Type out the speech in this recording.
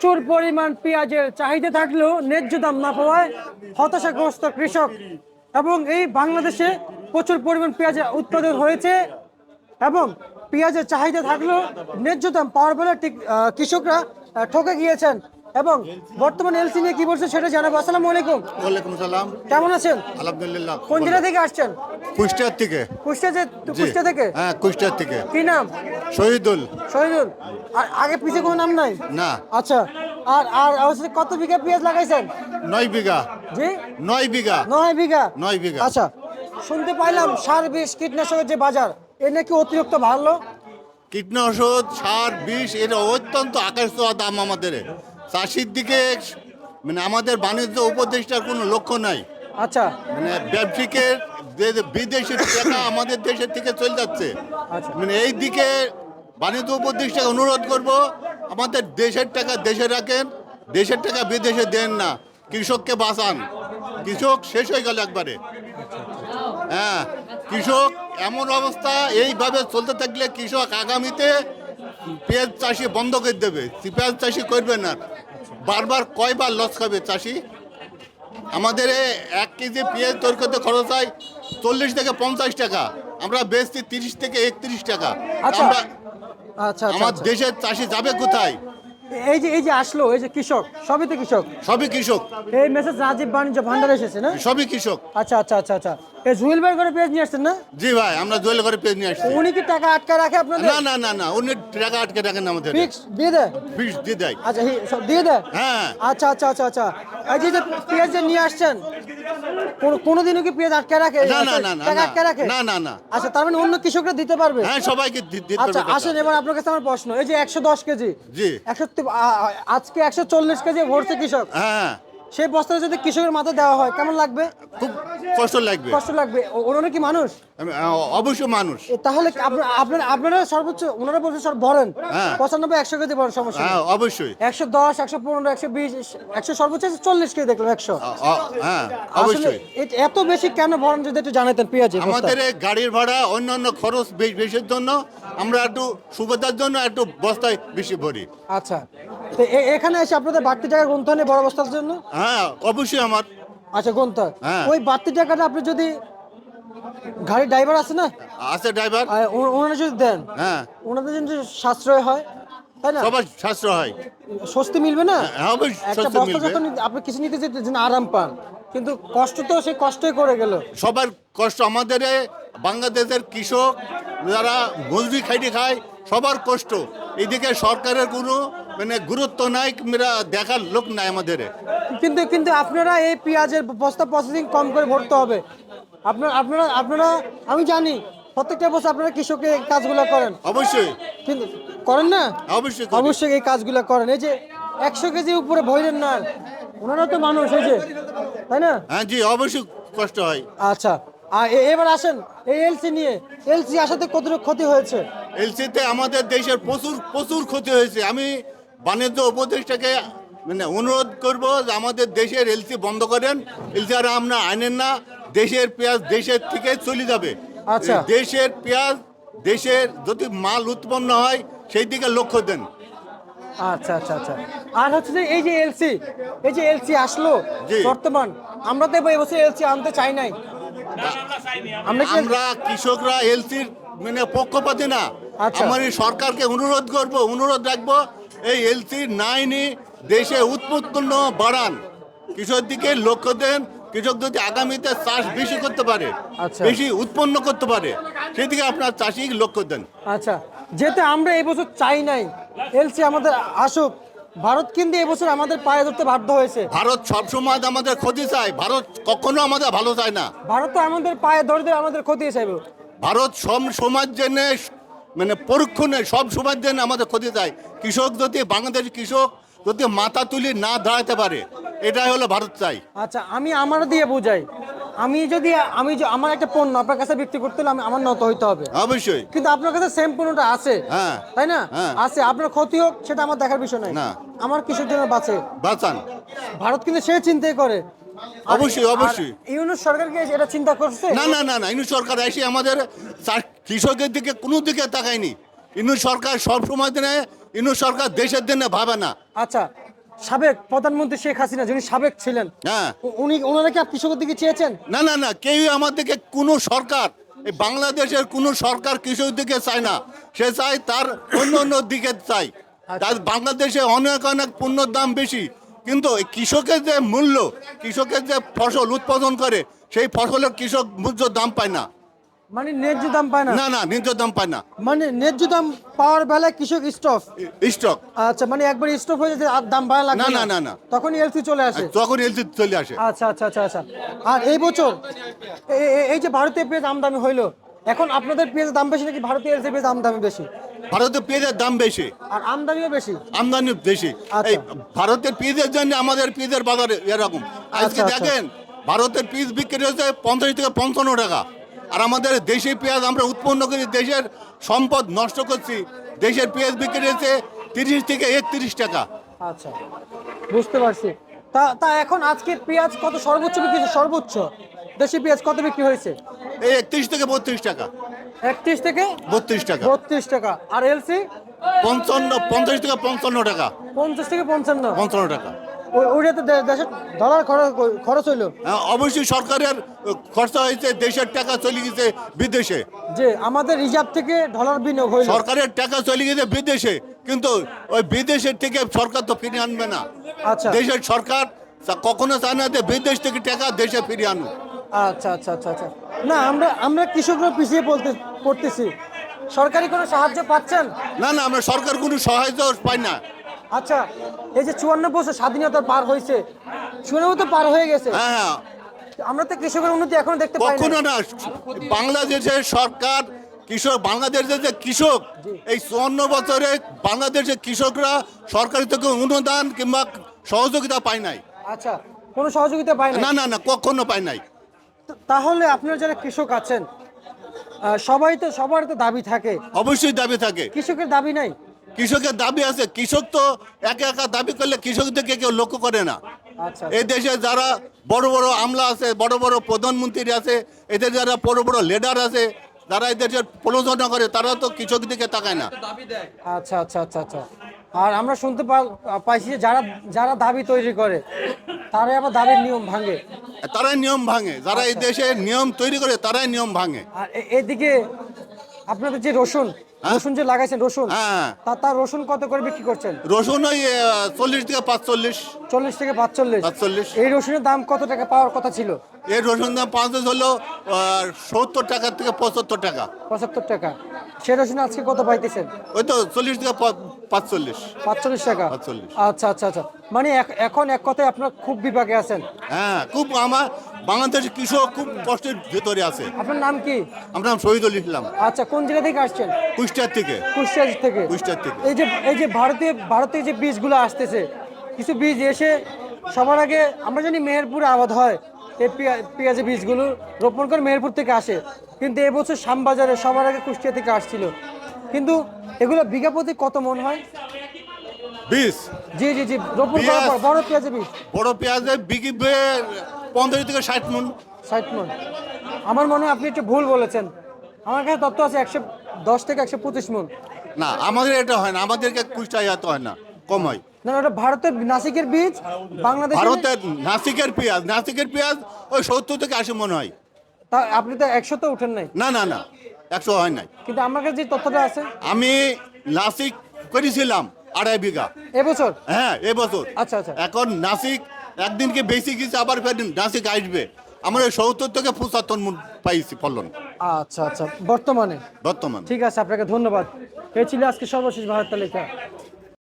প্রচুর পরিমাণ পেঁয়াজের চাহিদা থাকলেও ন্যায্য দাম না পাওয়ায় হতাশাগ্রস্ত কৃষক। এবং এই বাংলাদেশে প্রচুর পরিমাণ পেঁয়াজের উৎপাদন হয়েছে এবং পেঁয়াজের চাহিদা থাকলেও ন্যায্য দাম পাওয়ার ফলে ঠিক কৃষকরা ঠকে গিয়েছেন। এবং বর্তমান এলসি নিয়ে কি বলছে সেটা জানাব। আসসালামু আলাইকুম। ওয়ালাইকুম সালাম কেমন আছেন? আলহামদুলিল্লাহ কোন জেলা থেকে আসছেন? কুষ্টিয়ার থেকে। কুষ্টিয়া যে কুষ্টিয়া থেকে? হ্যাঁ কুষ্টিয়ার থেকে। কি নাম? শহীদুল। শহীদুল। আর আগে পিছে কোনো নাম নাই? না। আচ্ছা। আর আর হচ্ছে কত বিঘা পেঁয়াজ লাগাইছেন? নয় বিঘা। জি? নয় বিঘা। নয় বিঘা? নয় বিঘা। আচ্ছা। শুনতে পাইলাম সার বিষ কীটনাশকের যে বাজার এ নাকি অতিরিক্ত ভালো? কীটনাশক সার বিষ এর অত্যন্ত আকাশ দাম আমাদের। চাষির দিকে মানে আমাদের বাণিজ্য উপদেষ্টার কোনো লক্ষ্য নাই। আচ্ছা। মানে ব্যবসায়িকের বিদেশি টাকা আমাদের দেশের থেকে চলে যাচ্ছে। আচ্ছা। মানে এই দিকে বাণিজ্য উপদেষ্টাকে অনুরোধ করব আমাদের দেশের টাকা দেশে রাখেন দেশের টাকা বিদেশে দেন না কৃষককে বাঁচান। কৃষক শেষ হয়ে গেল একবারে। হ্যাঁ কৃষক এমন অবস্থা এইভাবে চলতে থাকলে কৃষক আগামীতে পেঁয়াজ চাষি বন্ধ করে দেবে। পেঁয়াজ চাষি করবে না। বারবার কয়বার লস খাবে চাষি? আমাদের এক কেজি পেঁয়াজ তৈরি করতে খরচ হয় চল্লিশ থেকে পঞ্চাশ টাকা। আমরা বেচছি তিরিশ থেকে একত্রিশ টাকা। আচ্ছা। আমরা আচ্ছা আচ্ছা, আমার দেশের চাষি যাবে কোথায়? এই যে এই যে আসলো এই যে কৃষক সবই তো কৃষক? সবই কৃষক। এই মেসেজ রাজীব বাণিজ্য ভান্ডার এসেছে না? সবই কৃষক। আচ্ছা আচ্ছা আচ্ছা আচ্ছা। এই জুয়েল ভাই করে পেঁয়াজ নিয়ে আসছেন না? জি ভাই আমরা জুয়েল করে পেঁয়াজ নিয়ে আসছি। উনি কি টাকা আটকে রাখে আপনাদের? না না না না উনি টাকা আটকে রাখেন আমাদের। ফিক্স দিয়ে দেয়? ফিক্স দিয়ে দেয়। আচ্ছা সব দিয়ে দেয়? হ্যাঁ। আচ্ছা আচ্ছা আচ্ছা আচ্ছা। এই যে পেঁয়াজ নিয়ে আসছেন কোনোদিনও কি পেঁয়াজ আটকে রাখে? না না না না আটকে রাখে? না না না। আচ্ছা তার মানে অন্য কৃষকরা দিতে পারবে? হ্যাঁ সবাইকে দিতে পারবে আচ্ছা আসেন এবার আপনার কাছে আমার প্রশ্ন। এই যে একশো দশ কেজি জি। একশো তি- আ- আ- আজকে একশো চল্লিশ কেজি ভরছে কৃষক। হ্যাঁ। সেই বস্তাটা যদি কৃষকের মাথা দেওয়া হয় কেমন লাগবে? খুব কষ্ট লাগবে। কষ্ট লাগবে। ওনারা কি মানুষ? অবশ্যই মানুষ। তাহলে আপনারা আপনারা সর্বোচ্চ ওনারা বলছে ভরেন। হ্যাঁ। পঁচানব্বই একশো কেজি ভরেন সমস্যা হ্যাঁ অবশ্যই। একশো দশ একশো পনেরো একশো বিশ একশো সর্বোচ্চ চল্লিশ কেজি দেখলাম একশো। হ্যাঁ অবশ্যই। এত বেশি কেন ভরেন যদি একটু জানাতেন পেঁয়াজ আমাদের গাড়ির ভাড়া অন্যান্য খরচ বেশ বেশির জন্য আমরা একটু সুবিধার জন্য একটু বস্তায় বেশি ভরি। আচ্ছা। তো এখানে এসে আপনাদের বাড়তি টাকা গুনতে হয় না বড় বস্তার জন্য? হ্যাঁ অবশ্যই আমার। আচ্ছা গুনতে হয়। হ্যাঁ। ওই বাড়তি টাকাটা আপনি যদি গাড়ির ড্রাইভার আছে না? আছে ড্রাইভার। ওনারা যদি দেন হ্যাঁ। ওনাদের জন্য যদি সাশ্রয় হয় তাই না? সবার সাশ্রয় হয়। স্বস্তি মিলবে না? হ্যাঁ একটা স্বস্তি বস্তা যখন আপনি কিছু নিতে যেতে যেন আরাম পান কিন্তু কষ্ট তো সেই কষ্টই করে গেল। সবার কষ্ট আমাদের বাংলাদেশের কৃষক যারা মজুরি খাইতে খায় সবার কষ্ট। এইদিকে সরকারের কোনো মানে গুরুত্ব নাই দেখার লোক নাই আমাদের কিন্তু কিন্তু আপনারা এই পেঁয়াজের বস্তা প্রসেসিং কম করে ভরতে হবে। আপনার আপনারা আপনারা আমি জানি প্রত্যেকটা বছর আপনারা কৃষকের কাজগুলো করেন। অবশ্যই। কিন্তু করেন না? অবশ্যই অবশ্যই এই কাজগুলো করেন। এই যে একশো কেজি উপরে ভরেন না ওনারা তো মানুষ এই যে। তাই না? হ্যাঁ জি অবশ্যই কষ্ট হয়। আচ্ছা আর এবার আসেন এই এলসি নিয়ে। এলসি আসাতে কতটুকু ক্ষতি হয়েছে? এলসিতে আমাদের দেশের প্রচুর প্রচুর ক্ষতি হয়েছে। আমি বাণিজ্য উপদেষ্টাকে মানে অনুরোধ করব যে আমাদের দেশের এলসি বন্ধ করেন। এলসি আর আমরা আনেন না। দেশের পেঁয়াজ দেশের থেকে চলে যাবে। আচ্ছা। দেশের পেঁয়াজ দেশের যদি মাল উৎপন্ন হয় সেই দিকে লক্ষ্য দেন। আচ্ছা আচ্ছা আচ্ছা। আর হচ্ছে যে এই যে এলসি এই যে এলসি আসলো। বর্তমান আমরা তো এবছর এলসি আনতে চাই নাই। আমরা কৃষকরা এলসির মানে পক্ষপাতি না। আচ্ছা। আমার সরকারকে অনুরোধ করব অনুরোধ রাখব এই এলসি নাইনি দেশে উৎপন্ন বাড়ান। কৃষক দিকে লক্ষ্য দেন কৃষক যদি আগামীতে চাষ বেশি করতে পারে আচ্ছা। বেশি উৎপন্ন করতে পারে সেদিকে আপনার চাষি লক্ষ্য দেন। আচ্ছা যেহেতু আমরা এবছর চাই নাই এলসি আমাদের আসুক ভারত কিন্তু এবছর আমাদের পায়ে ধরতে বাধ্য হয়েছে। ভারত সবসময় আমাদের ক্ষতি চায় ভারত কখনো আমাদের ভালো চায় না। ভারত তো আমাদের পায়ে ধরে ধরে আমাদের ক্ষতি চাইবে। ভারত সব সমাজ জেনে মানে পরীক্ষণে সব সমাজ জেনে আমাদের ক্ষতি চায় কৃষক যদি বাংলাদেশ কৃষক যদি মাথা তুলি না দাঁড়াতে পারে এটাই হলো ভারত চাই। আচ্ছা আমি আমার দিয়ে বোঝাই। আমি যদি আমি আমার একটা পণ্য আপনার কাছে বিক্রি করতে হলে আমার নত হইতে হবে। অবশ্যই। কিন্তু আপনার কাছে সেম পণ্যটা আছে। হ্যাঁ। তাই না? হ্যাঁ। আছে আপনার ক্ষতি হোক সেটা আমার দেখার বিষয় নাই। না। আমার কিসের জন্য বাঁচে। বাঁচান। ভারত কিন্তু সে চিন্তাই করে। অবশ্যই, অবশ্যই। ইউনুস সরকার কি এটা চিন্তা করছে? না না না না ইনু সরকার এসে আমাদের কৃষকের দিকে কোনো দিকে তাকায়নি। ইনু সরকার সব সময় দিনে ইনু সরকার দেশের দিনে ভাবে না। আচ্ছা সাবেক প্রধানমন্ত্রী শেখ হাসিনা যিনি সাবেক ছিলেন হ্যাঁ। উনি ওনারা কি কৃষকের দিকে চেয়েছেন? না না না কেউই দিকে কোনো সরকার এই বাংলাদেশের কোনো সরকার কৃষকের দিকে চায় না। সে চায় তার অন্য অন্য দিকে চায়। তার বাংলাদেশে অনেক অনেক পণ্যর দাম বেশি। কিন্তু এই কৃষকের যে মূল্য কৃষকের যে ফসল উৎপাদন করে সেই ফসলের কৃষক মূল্য দাম পায় না। মানে ন্যায্য দাম পায় না? না না ন্যায্য দাম পায় না। মানে ন্যায্য দাম পাওয়ার বেলায় কৃষক স্টপ স্টক আচ্ছা মানে একবার স্টপ হয়ে যাচ্ছে আর দাম বাড়া লাগবে না, না, না, না। তখন এলসি চলে আসে? যখন এলসি চলে আসে। আচ্ছা আচ্ছা আচ্ছা আচ্ছা। আর এই বছর এই যে ভারতীয় পেঁয়াজ আমদানি হইল এখন আপনাদের পেঁয়াজের দাম বেশি নাকি ভারতীয় এলসি পেঁয়াজ আমদানি বেশি? ভারতে পেঁয়াজের দাম বেশি। আর আমদানিও বেশি? আমদানি বেশি। আচ্ছা। এই ভারতের পিসের জন্য আমাদের পিসের বাজার এরকম। আজকে আচ্ছা, আচ্ছা। দেখেন ভারতের পিস বিক্রি হচ্ছে পঞ্চাশ থেকে পঞ্চান্ন টাকা। আর আমাদের দেশি পেঁয়াজ আমরা উৎপন্ন করি দেশের সম্পদ নষ্ট করছি। দেশের পেঁয়াজ বিক্রি হয়েছে তিরিশ থেকে একত্রিশ টাকা। আচ্ছা বুঝতে পারছি। তা তা এখন আজকে পেঁয়াজ কত সর্বোচ্চ বিক্রি? সর্বোচ্চ দেশি পেঁয়াজ কত বিক্রি হয়েছে? এই একত্রিশ থেকে বত্রিশ টাকা। একত্রিশ থেকে বত্রিশ টাকা। বত্রিশ টাকা। আর এলসি? পঞ্চান্ন পঞ্চাশ থেকে পঞ্চান্ন টাকা। পঞ্চাশ থেকে পঞ্চান্ন। পঞ্চান্ন টাকা। ওইটা তো দেশের ডলার খরচ খরচ হইল। হ্যাঁ, অবশ্যই সরকারের খরচা হয়েছে দেশের টাকা চলে গেছে বিদেশে। যে আমাদের রিজার্ভ থেকে ডলার বিনিয়োগ হইল। সরকারের টাকা চলে গেছে বিদেশে কিন্তু ওই বিদেশের থেকে সরকার তো ফিরিয়ে আনবে না। আচ্ছা। দেশের সরকার কখনো চায় না যে বিদেশ থেকে টাকা দেশে ফিরিয়ে আনুক। আচ্ছা আচ্ছা আচ্ছা আচ্ছা। না আমরা আমরা কৃষকরা পিছিয়ে পড়তে পড়তেছি। সরকারি কোনো সাহায্য পাচ্ছেন? না না আমরা সরকার কোনো সহায়তা পাই না। আচ্ছা এই যে চুয়ান্ন বছর স্বাধীনতা পার হয়েছে চুয়ান্ন বছর পার হয়ে গেছে। হ্যাঁ হ্যাঁ। আমরা তো কৃষকের উন্নতি এখনও দেখতে পাই কখনো না বাংলাদেশের সরকার কৃষক বাংলাদেশের যে কৃষক এই চুয়ান্ন বছরে বাংলাদেশের কৃষকরা সরকারি থেকে অনুদান কিংবা সহযোগিতা পায় নাই। আচ্ছা কোনো সহযোগিতা পায় না না না কখনো পায় নাই। তাহলে আপনারা যারা কৃষক আছেন সবাই তো সবার তো দাবি থাকে। অবশ্যই দাবি থাকে। কৃষকের দাবি নাই? কৃষকের দাবি আছে। কৃষক তো একা একা দাবি করলে কৃষকদেরকে কেউ লক্ষ্য করে না। আচ্ছা এই দেশে যারা বড় বড় আমলা আছে বড় বড় প্রধানমন্ত্রী আছে এদের যারা বড় বড় লিডার আছে যারা এই দেশের প্রলোচনা করে তারা তো কৃষক দিকে তাকায় না। আচ্ছা আচ্ছা আচ্ছা আচ্ছা। আর আমরা শুনতে পাইছি যে যারা যারা দাবি তৈরি করে তারাই আবার দাবির নিয়ম ভাঙে। তারাই নিয়ম ভাঙে। যারা এই দেশে নিয়ম তৈরি করে তারাই নিয়ম ভাঙে। আর এদিকে আপনাদের যে রসুন? রসুন যে লাগাইছেন রসুন? হ্যাঁ। তা তার রসুন কত করে বিক্রি করছেন? রসুন ওই চল্লিশ থেকে পাঁচচল্লিশ। চল্লিশ থেকে পাঁচচল্লিশ। পাঁচচল্লিশ। এই রসুনের দাম কত টাকা পাওয়ার কথা ছিল? এই রসুন দাম পাঁচ হলো সত্তর টাকা থেকে পঁচাত্তর টাকা। পঁচাত্তর টাকা। সে রসুন আজকে কত পাইতেছেন? ওই তো চল্লিশ থেকে পাঁচচল্লিশ। পাঁচচল্লিশ টাকা? পাঁচচল্লিশ। আচ্ছা আচ্ছা আচ্ছা। মানে এখন এক কথায় আপনার খুব বিপাকে আছেন। হ্যাঁ খুব আমার বাংলাদেশের কৃষক খুব কষ্টের ভেতরে আছে। আপনার নাম কি? আমরা শহীদুল ইসলাম। আচ্ছা কোন জেলা থেকে আসছেন? কুষ্টিয়ার থেকে। কুষ্টিয়া থেকে। কুষ্টিয়ার থেকে। এই যে এই যে ভারতীয় ভারতীয় যে বীজগুলো আসতেছে কিছু বীজ এসে সবার আগে আমরা জানি মেহেরপুরে আবাদ হয় এই পেঁয়া- পেঁয়াজের বীজগুলো রোপণ করে মেহেরপুর থেকে আসে। কিন্তু এবছর শ্যামবাজারে সবার আগে কুষ্টিয়া থেকে আসছিল। কিন্তু এগুলো বিঘা প্রতি কত মন হয়? বিশ। জি জি জি রোপণ করার পর বড় পেঁয়াজের বীজ বড় পেঁয়াজে বিকিবে পনেরো থেকে ষাট মন। ষাট মন। আমার মনে হয় আপনি একটু ভুল বলেছেন। আমার কাছে তথ্য আছে একশো দশ থেকে একশো পঁচিশ মন। না আমাদের এটা হয় না আমাদেরকে কুষ্টায় এত হয় না কম হয়। না ওটা ভারতের নাসিকের বীজ বাংলাদেশ ভারতের নাসিকের পেঁয়াজ নাসিকের পেঁয়াজ ওই সত্তর থেকে আশি মন হয়। তা আপনি তো একশো তো উঠেন নাই। না না না একশো হয় নাই। কিন্তু আমার কাছে যে তথ্যটা আছে? আমি নাসিক করেছিলাম আড়াই বিঘা। এবছর হ্যাঁ এবছর আচ্ছা আচ্ছা। এখন নাসিক একদিনকে বেশি কিছু আবার ফের নাসিক আসবে। আমরা সত্তর থেকে পঁচাত্তর মন পাইছি ফলন। আচ্ছা আচ্ছা। বর্তমানে? বর্তমানে। ঠিক আছে আপনাকে ধন্যবাদ। এই ছিল আজকে সর্বশেষ ভারত তালিকা।